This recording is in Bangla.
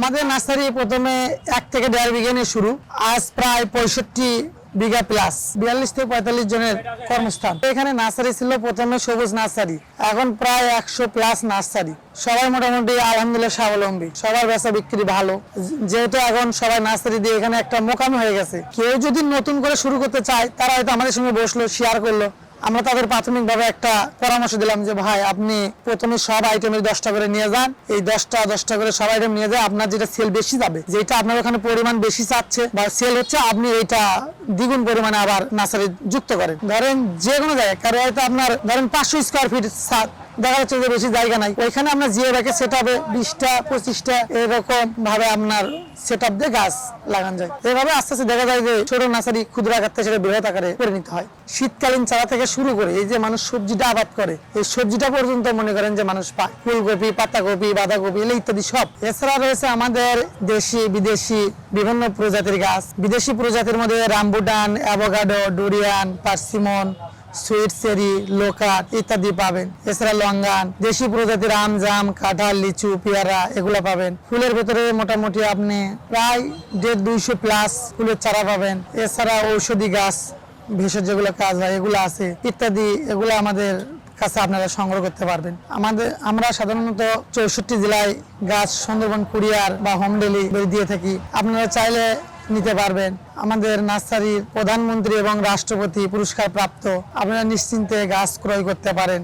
আমাদের নার্সারি প্রথমে এক থেকে দেড় বিঘা নিয়ে শুরু। আজ প্রায় পঁয়ষট্টি বিঘা প্লাস বিয়াল্লিশ থেকে পঁয়তাল্লিশ জনের কর্মস্থান। এখানে নার্সারি ছিল প্রথমে সবুজ নার্সারি, এখন প্রায় একশো প্লাস নার্সারি। সবাই মোটামুটি আলহামদুলিল্লাহ স্বাবলম্বী, সবার বেচা বিক্রি ভালো। যেহেতু এখন সবাই নার্সারি দিয়ে এখানে একটা মোকাম হয়ে গেছে। কেউ যদি নতুন করে শুরু করতে চায়, তারা হয়তো আমাদের সঙ্গে বসল শেয়ার করল। আমরা তাদের প্রাথমিকভাবে একটা পরামর্শ দিলাম যে, ভাই, আপনি প্রথমে সব আইটেমের দশটা করে নিয়ে যান। এই দশটা দশটা করে সব আইটেম নিয়ে যায় আপনার যেটা সেল বেশি যাবে, যেটা আপনার ওখানে পরিমাণ বেশি চাচ্ছে বা সেল হচ্ছে, আপনি এটা দ্বিগুণ পরিমাণে আবার নার্সারি যুক্ত করেন। ধরেন যে কোনো জায়গায়, কারও হয়তো আপনার, ধরেন পাঁচশো স্কোয়ার ফিট দেখা যাচ্ছে যে বেশি জায়গা নাই। ওইখানে আমরা জিও ব্যাগে সেট হবে বিশটা, পঁচিশটা এরকম ভাবে আপনার সেট আপ দিয়ে গাছ লাগানো যায়। এভাবে আস্তে আস্তে দেখা যায় যে ছোট নার্সারি ক্ষুদ্র আকার থেকে সেটা বৃহৎ আকারে পরিণত হয়। শীতকালীন চারা থেকে শুরু করে এই যে মানুষ সবজিটা আবাদ করে, এই সবজিটা পর্যন্ত মনে করেন যে মানুষ পায়। ফুলকপি, পাতাকপি, বাঁধাকপি এগুলো ইত্যাদি সব। এছাড়া রয়েছে আমাদের দেশি, বিদেশি, বিভিন্ন প্রজাতির গাছ। বিদেশি প্রজাতির মধ্যে rambutan, avocado, durian, persimmon sweet cherry loquat ইত্যাদি পাবেন। এছাড়া লঙ্গান, দেশি প্রজাতির আম জাম কাঁঠাল, লিচু, পেয়ারা এগুলো পাবেন। ফুলের ভেতরে মোটামুটি আপনি প্রায় দেড় দুইশো প্লাস ফুলের চারা পাবেন। এছাড়া ঔষধি গাছ, ভেষজ যেগুলো কাজ হয়, এগুলো আছে ইত্যাদি, এগুলো আমাদের কাছে আপনারা সংগ্রহ করতে পারবেন। আমাদের, আমরা সাধারণত চৌষট্টি জেলায় গাছ সুন্দরবন, কুরিয়ার বা হোম ডেলিভারি দিয়ে থাকি। আপনারা চাইলে নিতে পারবেন। আমাদের নার্সারির প্রধানমন্ত্রী এবং রাষ্ট্রপতি পুরস্কার প্রাপ্ত আপনারা নিশ্চিন্তে গাছ ক্রয় করতে পারেন।